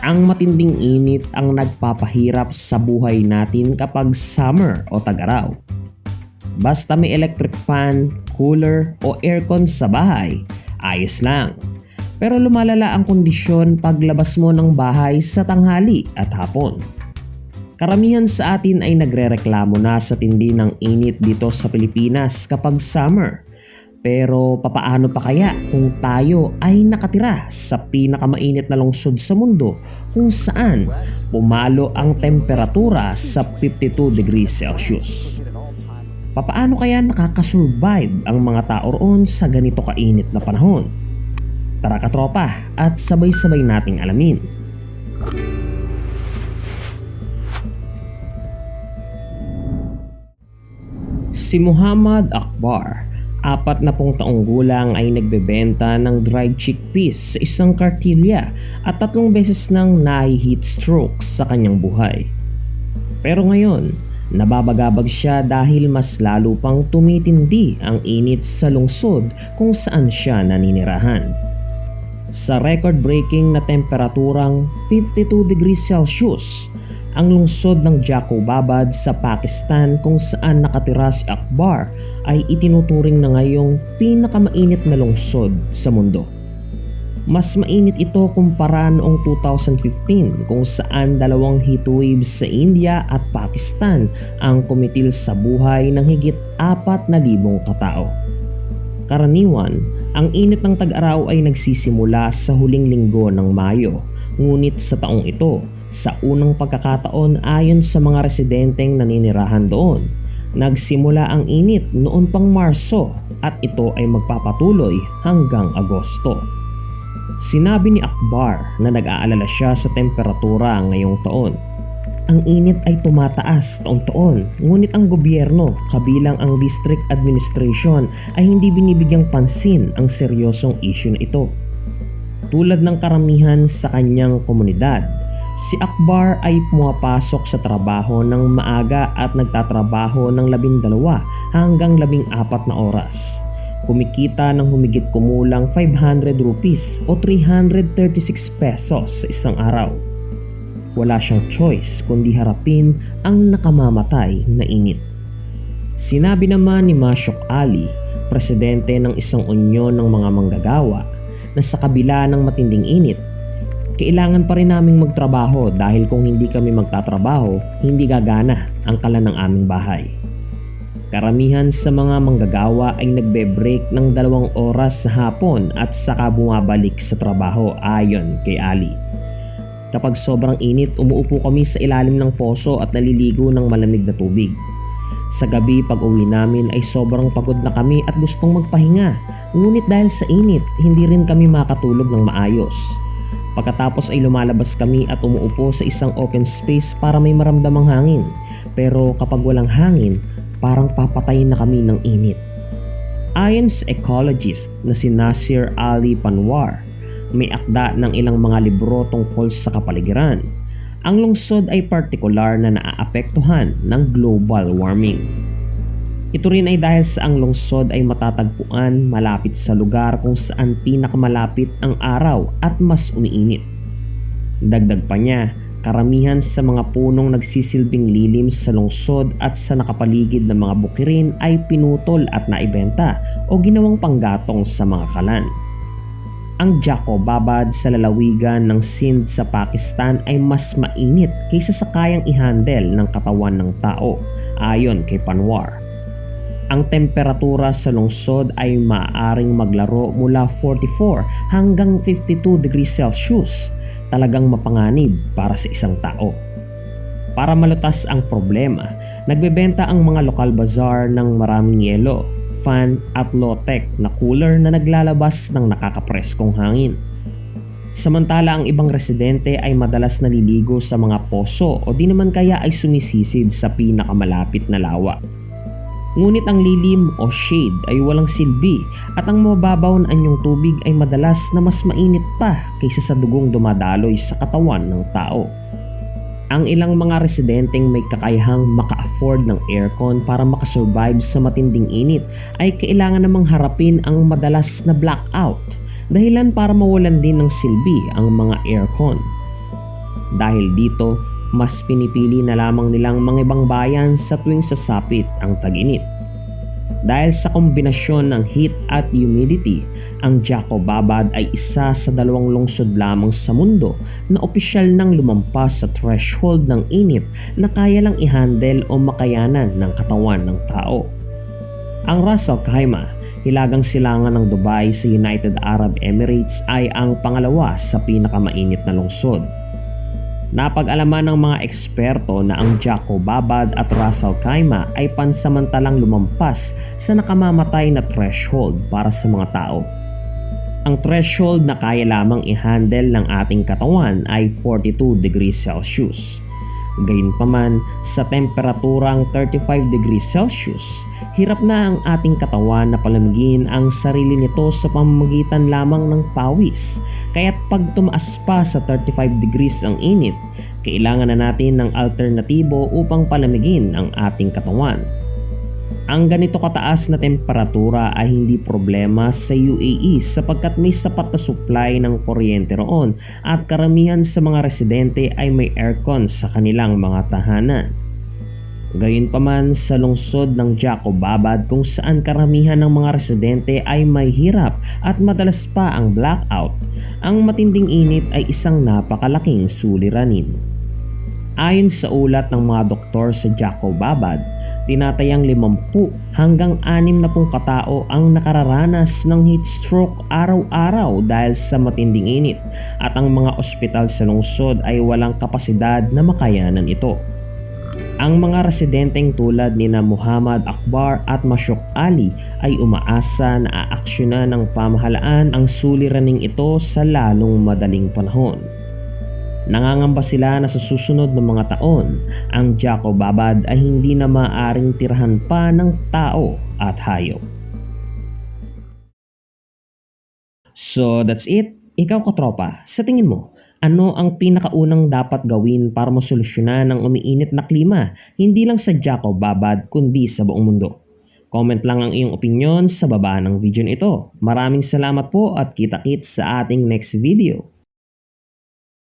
Ang matinding init ang nagpapahirap sa buhay natin kapag summer o tag-araw. Basta may electric fan, cooler o aircon sa bahay, ayos lang. Pero lumalala ang kondisyon paglabas mo ng bahay sa tanghali at hapon. Karamihan sa atin ay nagrereklamo na sa tindi ng init dito sa Pilipinas kapag summer pero papaano pa kaya kung tayo ay nakatira sa pinakamainit na lungsod sa mundo kung saan pumalo ang temperatura sa 52 degrees Celsius? Papaano kaya nakakasurvive ang mga tao roon sa ganito kainit na panahon? Tara katropa at sabay-sabay nating alamin. Si Muhammad Akbar apat na pong taong gulang ay nagbebenta ng dried chickpeas sa isang kartilya at tatlong beses nang nahi-heat stroke sa kanyang buhay. Pero ngayon, nababagabag siya dahil mas lalo pang tumitindi ang init sa lungsod kung saan siya naninirahan. Sa record-breaking na temperaturang 52 degrees Celsius, ang lungsod ng Jacobabad sa Pakistan kung saan nakatira si Akbar ay itinuturing na ngayong pinakamainit na lungsod sa mundo. Mas mainit ito kumpara noong 2015 kung saan dalawang heatwaves sa India at Pakistan ang kumitil sa buhay ng higit 4,000 katao. Karaniwan, ang init ng tag-araw ay nagsisimula sa huling linggo ng Mayo, ngunit sa taong ito sa unang pagkakataon ayon sa mga residenteng naninirahan doon. Nagsimula ang init noon pang Marso at ito ay magpapatuloy hanggang Agosto. Sinabi ni Akbar na nag-aalala siya sa temperatura ngayong taon. Ang init ay tumataas taon-taon ngunit ang gobyerno kabilang ang district administration ay hindi binibigyang pansin ang seryosong issue na ito. Tulad ng karamihan sa kanyang komunidad, Si Akbar ay pumapasok sa trabaho ng maaga at nagtatrabaho ng labindalawa hanggang labing apat na oras. Kumikita ng humigit kumulang 500 rupees o 336 pesos sa isang araw. Wala siyang choice kundi harapin ang nakamamatay na init. Sinabi naman ni Mashok Ali, presidente ng isang unyon ng mga manggagawa, na sa kabila ng matinding init kailangan pa rin naming magtrabaho dahil kung hindi kami magtatrabaho, hindi gagana ang kalan ng aming bahay. Karamihan sa mga manggagawa ay nagbe-break ng dalawang oras sa hapon at saka bumabalik sa trabaho ayon kay Ali. Kapag sobrang init, umuupo kami sa ilalim ng poso at naliligo ng malamig na tubig. Sa gabi pag uwi namin ay sobrang pagod na kami at gustong magpahinga. Ngunit dahil sa init, hindi rin kami makatulog ng maayos. Pagkatapos ay lumalabas kami at umuupo sa isang open space para may maramdamang hangin. Pero kapag walang hangin, parang papatayin na kami ng init. Ayon sa ecologist na si Nasir Ali Panwar, may akda ng ilang mga libro tungkol sa kapaligiran. Ang lungsod ay partikular na naaapektuhan ng global warming. Ito rin ay dahil sa ang lungsod ay matatagpuan malapit sa lugar kung saan pinakamalapit ang araw at mas umiinit. Dagdag pa niya, karamihan sa mga punong nagsisilbing lilim sa lungsod at sa nakapaligid ng mga bukirin ay pinutol at naibenta o ginawang panggatong sa mga kalan. Ang Jacobabad sa lalawigan ng Sindh sa Pakistan ay mas mainit kaysa sa kayang ihandle ng katawan ng tao ayon kay Panwar. Ang temperatura sa lungsod ay maaaring maglaro mula 44 hanggang 52 degrees Celsius. Talagang mapanganib para sa isang tao. Para malutas ang problema, nagbebenta ang mga lokal bazaar ng maraming yelo, fan at low-tech na cooler na naglalabas ng nakakapreskong hangin. Samantala ang ibang residente ay madalas naliligo sa mga poso o di naman kaya ay sumisisid sa pinakamalapit na lawa. Ngunit ang lilim o shade ay walang silbi at ang mababaw na anyong tubig ay madalas na mas mainit pa kaysa sa dugong dumadaloy sa katawan ng tao. Ang ilang mga residenteng may kakayahang maka-afford ng aircon para makasurvive sa matinding init ay kailangan namang harapin ang madalas na blackout dahilan para mawalan din ng silbi ang mga aircon. Dahil dito, mas pinipili na lamang nilang mga ibang bayan sa tuwing sasapit ang tag-init. Dahil sa kombinasyon ng heat at humidity, ang Jacobabad ay isa sa dalawang lungsod lamang sa mundo na opisyal nang lumampas sa threshold ng init na kaya lang i-handle o makayanan ng katawan ng tao. Ang Ras Al Khaimah, hilagang silangan ng Dubai sa United Arab Emirates ay ang pangalawa sa pinakamainit na lungsod Napag-alaman ng mga eksperto na ang Jacobabad at Ras Al Khaimah ay pansamantalang lumampas sa nakamamatay na threshold para sa mga tao. Ang threshold na kaya lamang i-handle ng ating katawan ay 42 degrees Celsius. Gayunpaman, sa temperaturang 35 degrees Celsius, hirap na ang ating katawan na palamigin ang sarili nito sa pamamagitan lamang ng pawis. Kaya't pag tumaas pa sa 35 degrees ang init, kailangan na natin ng alternatibo upang palamigin ang ating katawan. Ang ganito kataas na temperatura ay hindi problema sa UAE sapagkat may sapat na supply ng kuryente roon at karamihan sa mga residente ay may aircon sa kanilang mga tahanan. Gayunpaman sa lungsod ng Jacobabad kung saan karamihan ng mga residente ay may hirap at madalas pa ang blackout, ang matinding init ay isang napakalaking suliranin. Ayon sa ulat ng mga doktor sa Jacobabad, tinatayang 50 hanggang 60 katao ang nakararanas ng heat stroke araw-araw dahil sa matinding init at ang mga ospital sa lungsod ay walang kapasidad na makayanan ito. Ang mga residenteng tulad ni na Muhammad Akbar at Masyok Ali ay umaasa na aaksyonan ng pamahalaan ang suliraning ito sa lalong madaling panahon. Nangangamba sila na sa susunod ng mga taon, ang Jacobabad ay hindi na maaring tirahan pa ng tao at hayop. So that's it. Ikaw katropa, sa tingin mo, ano ang pinakaunang dapat gawin para masolusyonan ang umiinit na klima hindi lang sa Jacobabad kundi sa buong mundo? Comment lang ang iyong opinion sa baba ng video nito. Maraming salamat po at kita-kits sa ating next video.